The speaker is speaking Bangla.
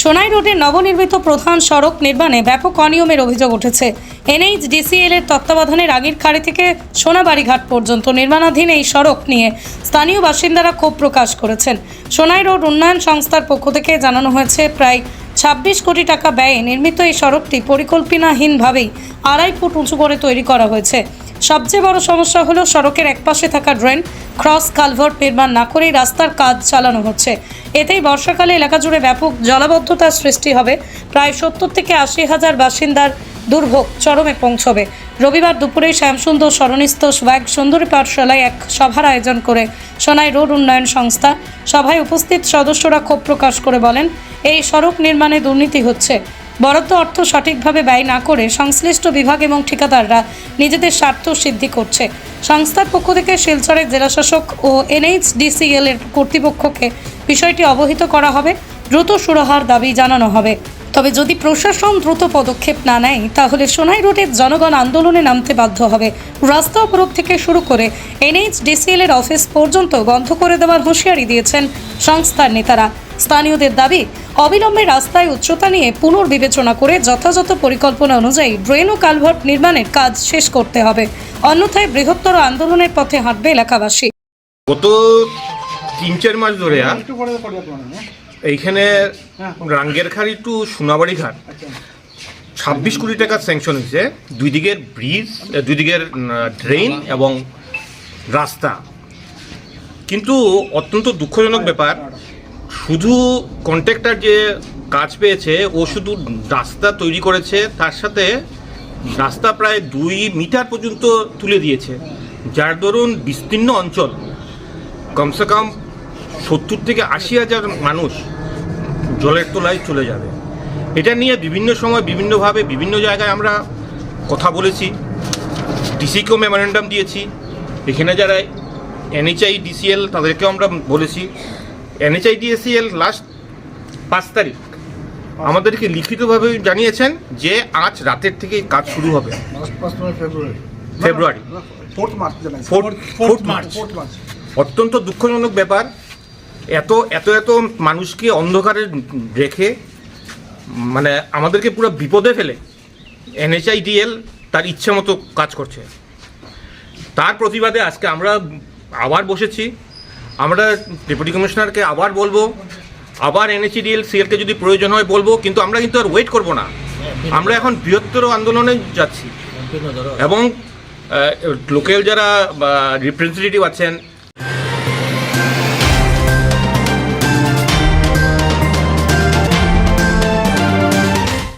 সোনাই রোডের নবনির্মিত প্রধান সড়ক নির্মাণে ব্যাপক অনিয়মের অভিযোগ উঠেছে। এনএইচডিসিএল এর তত্ত্বাবধানে রাগীর খাড়ি থেকে সোনাবাড়িঘাট পর্যন্ত নির্মাণাধীন এই সড়ক নিয়ে স্থানীয় বাসিন্দারা ক্ষোভ প্রকাশ করেছেন। সোনাই রোড উন্নয়ন সংস্থার পক্ষ থেকে জানানো হয়েছে, প্রায় ছাব্বিশ কোটি টাকা ব্যয়ে নির্মিত এই সড়কটি পরিকল্পনাহীনভাবেই আড়াই ফুট উঁচু করে তৈরি করা হয়েছে। সবচেয়ে বড় সমস্যা হলো সড়কের একপাশে থাকা ড্রেন, ক্রস কালভার্ট নির্মাণ না করেই রাস্তার কাজ চালানো হচ্ছে। এতেই বর্ষাকালে এলাকা জুড়ে ব্যাপক জলাবদ্ধতার সৃষ্টি হবে। প্রায় সত্তর থেকে আশি হাজার বাসিন্দার দুর্ভোগ চরমে পৌঁছবে। রবিবার দুপুরে শ্যামসুন্দর স্মরণস্থ স্ব্যাগ সুন্দরী পাঠশালায় এক সভার আয়োজন করে সোনাই রোড উন্নয়ন সংস্থা সভায় উপস্থিত সদস্যরা ক্ষোভ প্রকাশ করে বলেন, এই সড়ক নির্মাণে দুর্নীতি হচ্ছে। বরাদ্দ অর্থ সঠিকভাবে ব্যয় না করে সংশ্লিষ্ট বিভাগ এবং ঠিকাদাররা নিজেদের স্বার্থ সিদ্ধি করছে। সংস্থার পক্ষ থেকে শিলচরের জেলাশাসক ও এনএইচডিসিএল এর কর্তৃপক্ষকে বিষয়টি অবহিত করা হবে। দ্রুত সুরাহার দাবি জানানো হবে। তবে যদি প্রশাসন দ্রুত পদক্ষেপ না নেয়, তাহলে সোনাই রোডের জনগণ আন্দোলনে নামতে বাধ্য হবে। রাস্তা অবরোধ থেকে শুরু করে এনএইচডিসিএল এর অফিস পর্যন্ত বন্ধ করে দেওয়ার হুঁশিয়ারি দিয়েছেন সংস্থার নেতারা। স্থানীয়দের দাবি, অবিলম্বে রাস্তায় উচ্চতা নিয়ে পুনর্বিবেচনা করে যথাযথ পরিকল্পনা অনুযায়ী ড্রেন ও কালভার্ট নির্মাণের কাজ শেষ করতে হবে। অন্যথায় বৃহত্তর আন্দোলনের পথে হাঁটবে এলাকাবাসী। গত তিন চার মাস ধরে আর এইখানে রাঙ্গেরখাড়ি টু সোনাবাড়ি ঘাট ছাব্বিশ কোটি টাকার স্যাংশন হয়েছে। দুই দিকের ব্রিজ দুই দিকের ড্রেন এবং রাস্তা। কিন্তু অত্যন্ত দুঃখজনক ব্যাপার শুধু কন্ট্রাক্টর যে কাজ পেয়েছে, ও শুধু রাস্তা তৈরি করেছে, তার সাথে রাস্তা প্রায় দুই মিটার পর্যন্ত তুলে দিয়েছে। যার দরুন বিস্তীর্ণ অঞ্চল, কমসে কম সত্তর থেকে আশি হাজার মানুষ জলের তলায় চলে যাবে। এটা নিয়ে বিভিন্ন সময়, বিভিন্নভাবে, বিভিন্ন জায়গায় আমরা কথা বলেছি। ডিসিকেও মেমোরেন্ডাম দিয়েছি। এখানে যারা এনএচআই ডিসিএল তাদেরকেও আমরা বলেছি। এনএচআই ডিএসিএল লাস্ট পাঁচ তারিখ। আমাদেরকে লিখিতভাবে জানিয়েছেন যে আজ রাতের থেকে কাজ শুরু হবে। ফেব্রুয়ারি। অত্যন্ত দুঃখজনক ব্যাপার। এত এত এত মানুষকে অন্ধকারে রেখে মানে আমাদেরকে পুরো বিপদে ফেলে এনএচআইডিএল তার ইচ্ছে মতো কাজ করছে। তার প্রতিবাদে আজকে আমরা আবার বসেছি। আমরা ডেপুটি কমিশনারকে আবার বলব আবার এনএসিডিএল সিএলকে যদি প্রয়োজন হয় বলব কিন্তু আমরা কিন্তু আর ওয়েট করব না। আমরা এখন বৃহত্তর আন্দোলনে যাচ্ছি। এবং লোকাল যারা রিপ্রেজেন্টেটিভ আছেন